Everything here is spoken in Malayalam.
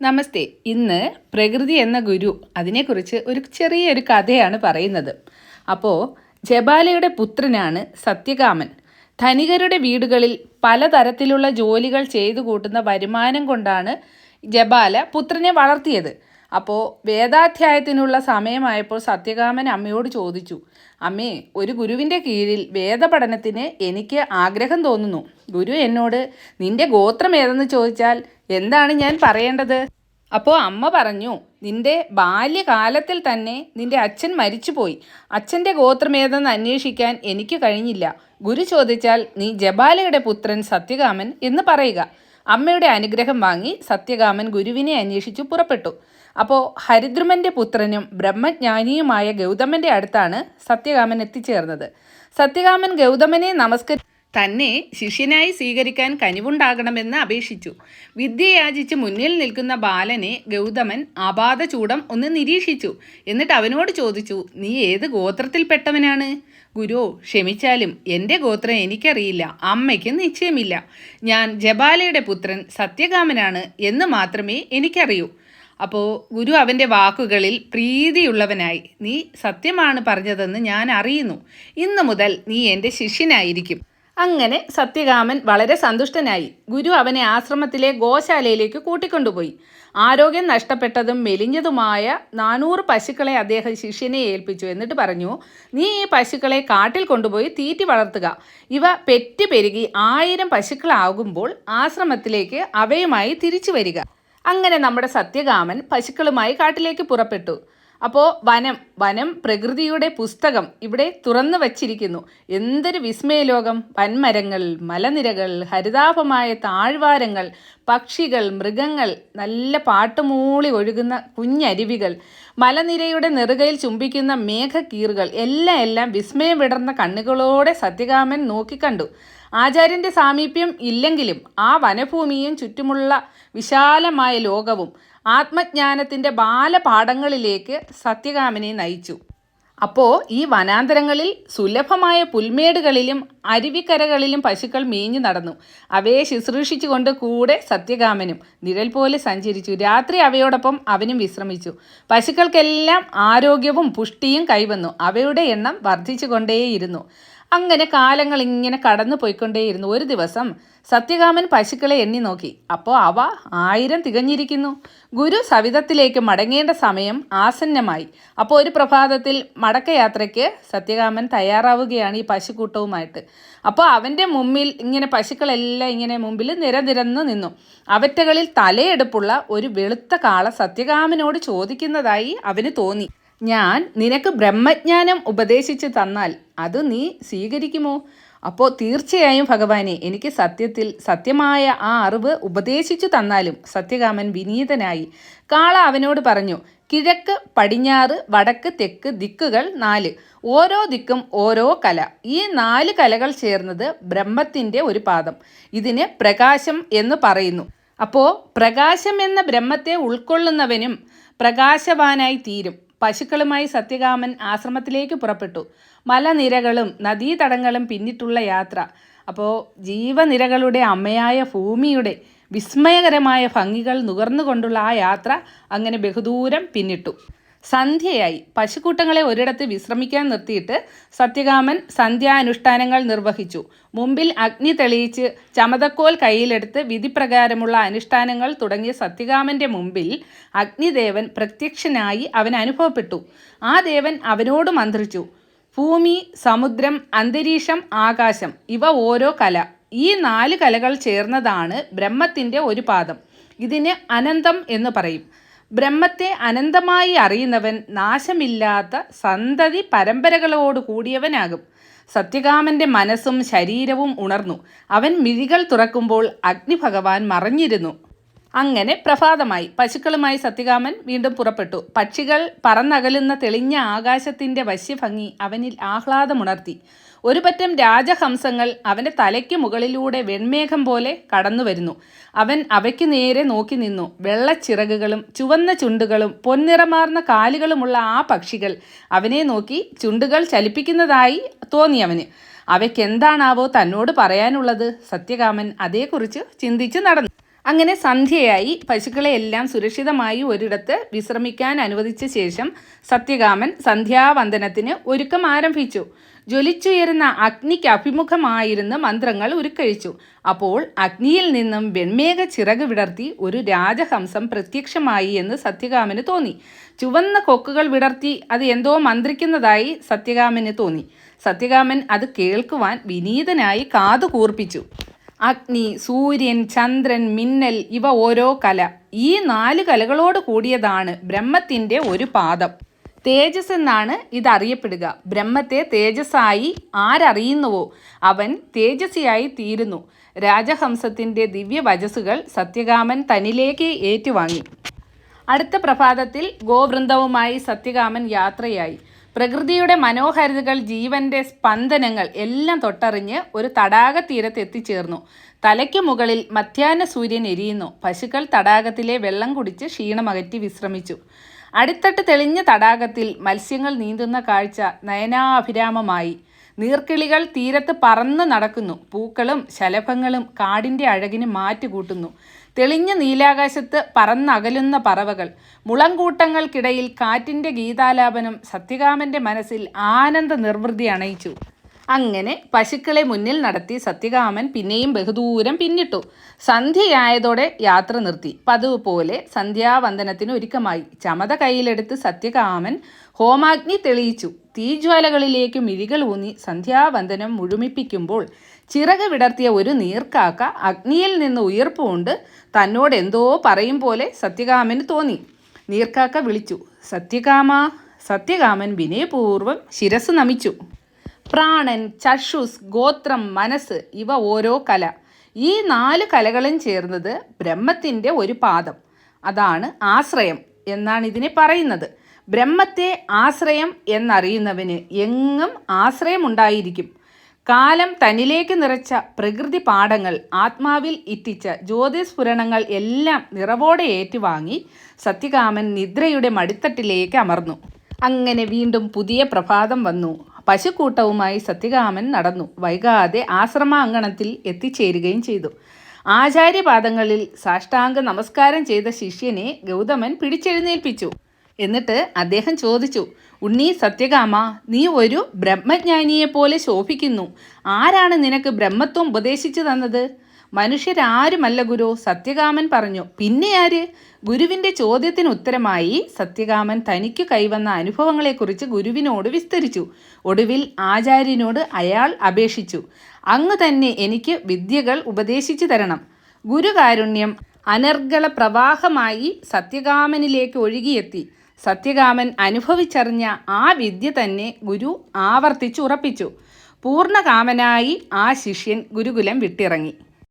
നമസ്തേ. ഇന്ന് പ്രകൃതി എന്ന ഗുരു അതിനെക്കുറിച്ച് ഒരു ചെറിയൊരു കഥയാണ് പറയുന്നത്. അപ്പോൾ ജബാലയുടെ പുത്രനാണ് സത്യകാമൻ. ധനികരുടെ വീടുകളിൽ പലതരത്തിലുള്ള ജോലികൾ ചെയ്തു കൂട്ടുന്ന വരുമാനം കൊണ്ടാണ് ജബാല പുത്രനെ വളർത്തിയത്. അപ്പോൾ വേദാധ്യായത്തിനുള്ള സമയമായപ്പോൾ സത്യകാമൻ അമ്മയോട് ചോദിച്ചു അമ്മേ ഒരു ഗുരുവിന്റെ കീഴിൽ വേദപഠനത്തിന് എനിക്ക് ആഗ്രഹം തോന്നുന്നു. ഗുരു എന്നോട് നിന്റെ ഗോത്രം ഏതെന്ന് ചോദിച്ചാൽ എന്താണ് ഞാൻ പറയേണ്ടത്? അപ്പോൾ അമ്മ പറഞ്ഞു നിന്റെ ബാല്യകാലത്തിൽ തന്നെ നിന്റെ അച്ഛൻ മരിച്ചുപോയി. അച്ഛന്റെ ഗോത്രമേതെന്ന് അന്വേഷിക്കാൻ എനിക്ക് കഴിഞ്ഞില്ല. ഗുരു ചോദിച്ചാൽ നീ ജബാലയുടെ പുത്രൻ സത്യകാമൻ എന്ന് പറയുക. അമ്മയുടെ അനുഗ്രഹം വാങ്ങി സത്യകാമൻ ഗുരുവിനെ അന്വേഷിച്ചു പുറപ്പെട്ടു. അപ്പോൾ ഹരിദ്രുമന്റെ പുത്രനും ബ്രഹ്മജ്ഞാനിയുമായ ഗൗതമന്റെ അടുത്താണ് സത്യകാമൻ എത്തിച്ചേർന്നത്. സത്യകാമൻ ഗൗതമനെ നമസ്കരി തന്നെ ശിഷ്യനായി സ്വീകരിക്കാൻ കനിവുണ്ടാകണമെന്ന് അപേക്ഷിച്ചു. വിദ്യയാചിച്ച് മുന്നിൽ നിൽക്കുന്ന ബാലനെ ഗൗതമൻ അപാദചൂടം ഒന്ന് നിരീക്ഷിച്ചു. എന്നിട്ട് അവനോട് ചോദിച്ചു നീ ഏത് ഗോത്രത്തിൽപ്പെട്ടവനാണ്? ഗുരു ക്ഷമിച്ചാലും എന്റെ ഗോത്രം എനിക്കറിയില്ല അമ്മയ്ക്ക് നിശ്ചയമില്ല. ഞാൻ ജബാലയുടെ പുത്രൻ സത്യകാമനാണ് എന്ന് മാത്രമേ എനിക്കറിയൂ. അപ്പോൾ ഗുരു അവന്റെ വാക്കുകളിൽ പ്രീതിയുള്ളവനായി നീ സത്യമാണ് പറഞ്ഞതെന്ന് ഞാൻ അറിയുന്നു. ഇന്നു മുതൽ നീ എന്റെ ശിഷ്യനായിരിക്കും. അങ്ങനെ സത്യകാമൻ വളരെ സന്തുഷ്ടനായി ഗുരു അവനെ ആശ്രമത്തിലെ ഗോശാലയിലേക്ക് കൂട്ടിക്കൊണ്ടുപോയി. ആരോഗ്യം നഷ്ടപ്പെട്ടതും മെലിഞ്ഞതുമായ നാനൂറ് പശുക്കളെ അദ്ദേഹം ശിഷ്യനെ ഏൽപ്പിച്ചു എന്നിട്ട് പറഞ്ഞു നീ ഈ പശുക്കളെ കാട്ടിൽ കൊണ്ടുപോയി തീറ്റി വളർത്തുക. ഇവ പെറ്റ് പെരുകി ആയിരം പശുക്കളാകുമ്പോൾ ആശ്രമത്തിലേക്ക് അവയുമായി തിരിച്ചു വരിക. അങ്ങനെ നമ്മുടെ സത്യകാമൻ പശുക്കളുമായി കാട്ടിലേക്ക് പുറപ്പെട്ടു. അപ്പോൾ വനം വനം പ്രകൃതിയുടെ പുസ്തകം ഇവിടെ തുറന്നു വച്ചിരിക്കുന്നു. എന്തൊരു വിസ്മയലോകം വൻമരങ്ങൾ മലനിരകൾ ഹരിതാപമായ താഴ്വാരങ്ങൾ പക്ഷികൾ മൃഗങ്ങൾ നല്ല പാട്ടുമൂളി ഒഴുകുന്ന കുഞ്ഞരുവികൾ മലനിരയുടെ നെറുകയിൽ ചുംബിക്കുന്ന മേഘക്കീറുകൾ എല്ലാം എല്ലാം വിസ്മയം വിടർന്ന കണ്ണുകളോടെ സത്യകാമൻ നോക്കിക്കണ്ടു. ആചാര്യന്റെ സാമീപ്യം ഇല്ലെങ്കിലും ആ വനഭൂമിയും ചുറ്റുമുള്ള വിശാലമായ ലോകവും ആത്മജ്ഞാനത്തിന്റെ ബാലപാഠങ്ങളിലേക്ക് സത്യകാമനെ നയിച്ചു. അപ്പോൾ ഈ വനാന്തരങ്ങളിൽ സുലഭമായ പുൽമേടുകളിലും അരുവിക്കരകളിലും പശുക്കൾ മേഞ്ഞു നടന്നു. അവയെ ശുശ്രൂഷിച്ചുകൊണ്ട് കൂടെ സത്യകാമനും നിഴൽ പോലെ സഞ്ചരിച്ചു. രാത്രി അവയോടൊപ്പം അവനും വിശ്രമിച്ചു. പശുക്കൾക്കെല്ലാം ആരോഗ്യവും പുഷ്ടിയും കൈവന്നു. അവയുടെ എണ്ണം വർദ്ധിച്ചുകൊണ്ടേയിരുന്നു. അങ്ങനെ കാലങ്ങൾ ഇങ്ങനെ കടന്നു പോയിക്കൊണ്ടേയിരുന്നു. ഒരു ദിവസം സത്യകാമൻ പശുക്കളെ എണ്ണി നോക്കി. അപ്പോൾ അവ ആയിരം തികഞ്ഞിരിക്കുന്നു. ഗുരു സവിധത്തിലേക്ക് മടങ്ങേണ്ട സമയം ആസന്നമായി. അപ്പോൾ ഒരു പ്രഭാതത്തിൽ മടക്കയാത്രയ്ക്ക് സത്യകാമൻ തയ്യാറാവുകയാണ് ഈ പശുക്കൂട്ടവുമായിട്ട്. അപ്പോൾ അവന്റെ മുമ്പിൽ ഇങ്ങനെ പശുക്കളെല്ലാം ഇങ്ങനെ മുമ്പിൽ നിരനിരന്ന് നിന്നു. അവറ്റകളിൽ തലയെടുപ്പുള്ള ഒരു വെളുത്ത കാള സത്യകാമനോട് ചോദിക്കുന്നതായി അവന് തോന്നി. ഞാൻ നിനക്ക് ബ്രഹ്മജ്ഞാനം ഉപദേശിച്ചു തന്നാൽ അത് നീ സ്വീകരിക്കുമോ? അപ്പോൾ തീർച്ചയായും ഭഗവാനെ എനിക്ക് സത്യത്തിൽ സത്യമായ ആ അറിവ് ഉപദേശിച്ചു തന്നാലും സത്യകാമൻ വിനീതനായി. കാള അവനോട് പറഞ്ഞു കിഴക്ക് പടിഞ്ഞാറ് വടക്ക് തെക്ക് ദിക്കുകൾ നാല്. ഓരോ ദിക്കും ഓരോ കല. ഈ നാല് കലകൾ ചേർന്നത് ബ്രഹ്മത്തിന്റെ ഒരു പാദം. ഇതിന് പ്രകാശം എന്ന് പറയുന്നു. അപ്പോൾ പ്രകാശം എന്ന ബ്രഹ്മത്തെ ഉൾക്കൊള്ളുന്നവനും പ്രകാശവാനായി തീരും. പശുക്കളുമായി സത്യകാമൻ ആശ്രമത്തിലേക്ക് പുറപ്പെട്ടു. മലനിരകളും നദീതടങ്ങളും പിന്നിട്ടുള്ള യാത്ര. അപ്പോൾ ജീവനിരകളുടെ അമ്മയായ ഭൂമിയുടെ വിസ്മയകരമായ ഭംഗികൾ നുകർന്നുകൊണ്ടുള്ള ആ യാത്ര അങ്ങനെ ബഹുദൂരം പിന്നിട്ടു. സന്ധ്യയായി. പശുക്കൂട്ടങ്ങളെ ഒരിടത്ത് വിശ്രമിക്കാൻ നിർത്തിയിട്ട് സത്യകാമൻ സന്ധ്യാനുഷ്ഠാനങ്ങൾ നിർവഹിച്ചു. മുമ്പിൽ അഗ്നി തെളിയിച്ച് ചമതക്കോൽ കയ്യിലെടുത്ത് വിധിപ്രകാരമുള്ള അനുഷ്ഠാനങ്ങൾ തുടങ്ങിയ സത്യകാമന്റെ മുമ്പിൽ അഗ്നിദേവൻ പ്രത്യക്ഷനായി അവൻ അനുഭവപ്പെട്ടു. ആ ദേവൻ അവനോട് മന്ത്രിച്ചു ഭൂമി സമുദ്രം അന്തരീക്ഷം ആകാശം ഇവ ഓരോ കല. ഈ നാല് കലകൾ ചേർന്നതാണ് ബ്രഹ്മത്തിന്റെ ഒരു പാദം. ഇതിന് അനന്തം എന്ന് പറയും. ബ്രഹ്മത്തെ അനന്തമായി അറിയുന്നവൻ നാശമില്ലാത്ത സന്തതി പരമ്പരകളോട് കൂടിയവനാകും. സത്യകാമന്റെ മനസ്സും ശരീരവും ഉണർന്നു. അവൻ മിഴികൾ തുറക്കുമ്പോൾ അഗ്നിഭഗവാൻ മറഞ്ഞിരുന്നു. അങ്ങനെ പ്രഭാതമായി പശുക്കളുമായി സത്യകാമൻ വീണ്ടും പുറപ്പെട്ടു. പക്ഷികൾ പറന്നകലുന്ന തെളിഞ്ഞ ആകാശത്തിന്റെ വശ്യഭംഗി അവനിൽ ആഹ്ലാദമുണർത്തി. ഒരു പറ്റം രാജഹംസങ്ങൾ അവന്റെ തലയ്ക്ക് മുകളിലൂടെ വെൺമേഘം പോലെ കടന്നു വരുന്നു. അവൻ അവയ്ക്ക് നേരെ നോക്കി നിന്നു. വെള്ളച്ചിറകുകളും ചുവന്ന ചുണ്ടുകളും പൊന്നിറമാർന്ന കാലുകളുമുള്ള ആ പക്ഷികൾ അവനെ നോക്കി ചുണ്ടുകൾ ചലിപ്പിക്കുന്നതായി തോന്നി അവന്. അവയ്ക്കെന്താണാവോ തന്നോട് പറയാനുള്ളത്? സത്യകാമൻ അതേക്കുറിച്ച് ചിന്തിച്ച് നടന്നു. അങ്ങനെ സന്ധ്യയായി പശുക്കളെ എല്ലാം സുരക്ഷിതമായി ഒരിടത്ത് വിശ്രമിക്കാൻ അനുവദിച്ച ശേഷം സത്യകാമൻ സന്ധ്യാവന്ദനത്തിന് ഒരുക്കം ആരംഭിച്ചു. ജ്വലിച്ചുയരുന്ന അഗ്നിക്ക് അഭിമുഖമായിരുന്ന് മന്ത്രങ്ങൾ ഉരുക്കഴിച്ചു. അപ്പോൾ അഗ്നിയിൽ നിന്നും വെൺമേഘ ചിറക് വിടർത്തി ഒരു രാജഹംസം പ്രത്യക്ഷമായി എന്ന് സത്യകാമന് തോന്നി. ചുവന്ന കൊക്കുകൾ വിടർത്തി അത് എന്തോ മന്ത്രിക്കുന്നതായി സത്യകാമന് തോന്നി. സത്യകാമൻ അത് കേൾക്കുവാൻ വിനീതനായി കാതു കൂർപ്പിച്ചു അഗ്നി സൂര്യൻ ചന്ദ്രൻ മിന്നൽ ഇവ ഓരോ കല. ഈ നാല് കലകളോട് കൂടിയതാണ് ബ്രഹ്മത്തിന്റെ ഒരു പാദം. തേജസ് എന്നാണ് ഇതറിയപ്പെടുക. ബ്രഹ്മത്തെ തേജസ്സായി ആരറിയുന്നുവോ? അവൻ തേജസ്സിയായി തീരുന്നു. രാജഹംസത്തിന്റെ ദിവ്യവചസ്സുകൾ സത്യകാമൻ തന്നിലേക്ക് ഏറ്റുവാങ്ങി. അടുത്ത പ്രഭാതത്തിൽ ഗോവൃന്ദവുമായി സത്യകാമൻ യാത്രയായി. പ്രകൃതിയുടെ മനോഹാരിതകൾ ജീവന്റെ സ്പന്ദനങ്ങൾ എല്ലാം തൊട്ടറിഞ്ഞ് ഒരു തടാക തീരത്ത് എത്തിച്ചേർന്നു. തലയ്ക്ക് മുകളിൽ മധ്യാഹ്ന സൂര്യൻ എരിയുന്നു. പശുക്കൾ തടാകത്തിലെ വെള്ളം കുടിച്ച് ക്ഷീണമകറ്റി വിശ്രമിച്ചു. അടിത്തട്ട് തെളിഞ്ഞ തടാകത്തിൽ മത്സ്യങ്ങൾ നീന്തുന്ന കാഴ്ച നയനാഭിരാമമായി. നീർക്കിളികൾ തീരത്ത് പറന്ന് നടക്കുന്നു. പൂക്കളും ശലഭങ്ങളും കാടിന്റെ അഴകിന് മാറ്റുകൂട്ടുന്നു തെളിഞ്ഞ നീലാകാശത്ത് പറന്നകലുന്ന പറവകൾ. മുളങ്കൂട്ടങ്ങൾക്കിടയിൽ കാറ്റിന്റെ ഗീതാലാപനം സത്യകാമന്റെ മനസ്സിൽ ആനന്ദ നിർവൃതി അണയിച്ചു. അങ്ങനെ പശുക്കളെ മുന്നിൽ നടത്തി സത്യകാമൻ പിന്നെയും ബഹുദൂരം പിന്നിട്ടു. സന്ധ്യയായതോടെ യാത്ര നിർത്തി. പതിവ് പോലെ സന്ധ്യാവന്ദനത്തിന് ഒരുക്കമായി. ചമത കയ്യിലെടുത്ത് സത്യകാമൻ ഹോമാഗ്നി തെളിയിച്ചു. തീജ്വാലകളിലേക്ക് മിഴികൾ ഊന്നി സന്ധ്യാവന്ദനം മുഴുമിപ്പിക്കുമ്പോൾ ചിറക് വിടർത്തിയ ഒരു നീർക്കാക്ക അഗ്നിയിൽ നിന്ന് ഉയർപ്പുകൊണ്ട് തന്നോട് എന്തോ പറയും പോലെ സത്യകാമന് തോന്നി. നീർക്കാക്ക വിളിച്ചു. സത്യകാമ സത്യകാമൻ വിനയപൂർവം ശിരസ് നമിച്ചു. പ്രാണൻ ചഷുസ് ഗോത്രം മനസ്സ് ഇവ ഓരോ കല. ഈ നാല് കലകളും ചേർന്നത് ബ്രഹ്മത്തിന്റെ ഒരു പാദം. അതാണ് ആശ്രയം എന്നാണ് ഇതിനെ പറയുന്നത്. ബ്രഹ്മത്തെ ആശ്രയം എന്നറിയുന്നവന് എങ്ങും ആശ്രയമുണ്ടായിരിക്കും. കാലം തന്നിലേക്ക് നിറച്ച പ്രകൃതി പാഠങ്ങൾ ആത്മാവിൽ ഇറ്റിച്ച ജ്യോതിസ്ഫുരണങ്ങൾ എല്ലാം നിറവോടെ ഏറ്റുവാങ്ങി സത്യകാമൻ നിദ്രയുടെ മടിത്തട്ടിലേക്ക് അമർന്നു. അങ്ങനെ വീണ്ടും പുതിയ പ്രഭാതം വന്നു. പശുക്കൂട്ടവുമായി സത്യകാമൻ നടന്നു. വൈകാതെ ആശ്രമാങ്കണത്തിൽ എത്തിച്ചേരുകയും ചെയ്തു. ആചാര്യപാദങ്ങളിൽ സാഷ്ടാംഗ നമസ്കാരം ചെയ്ത ശിഷ്യനെ ഗൗതമൻ പിടിച്ചെഴുന്നേൽപ്പിച്ചു. എന്നിട്ട് അദ്ദേഹം ചോദിച്ചു ഉണ്ണി സത്യകാമ നീ ഒരു ബ്രഹ്മജ്ഞാനിയെപ്പോലെ ശോഭിക്കുന്നു. ആരാണ് നിനക്ക് ബ്രഹ്മത്വം ഉപദേശിച്ചു തന്നത്? മനുഷ്യരാരുമല്ല ഗുരു? സത്യകാമൻ പറഞ്ഞു. പിന്നെ ആര്? ഗുരുവിന്റെ ചോദ്യത്തിന് ഉത്തരമായി സത്യകാമൻ തനിക്ക് കൈവന്ന അനുഭവങ്ങളെക്കുറിച്ച് ഗുരുവിനോട് വിസ്തരിച്ചു. ഒടുവിൽ ആചാര്യനോട് അയാൾ അപേക്ഷിച്ചു. അങ്ങ് തന്നെ എനിക്ക് വിദ്യകൾ ഉപദേശിച്ചു തരണം. ഗുരുകാരുണ്യം അനർഗള പ്രവാഹമായി സത്യകാമനിലേക്ക് ഒഴുകിയെത്തി. സത്യകാമൻ അനുഭവിച്ചറിഞ്ഞ ആ വിദ്യ തന്നെ ഗുരു ആവർത്തിച്ചുറപ്പിച്ചു. പൂർണകാമനായി ആ ശിഷ്യൻ ഗുരുകുലം വിട്ടിറങ്ങി.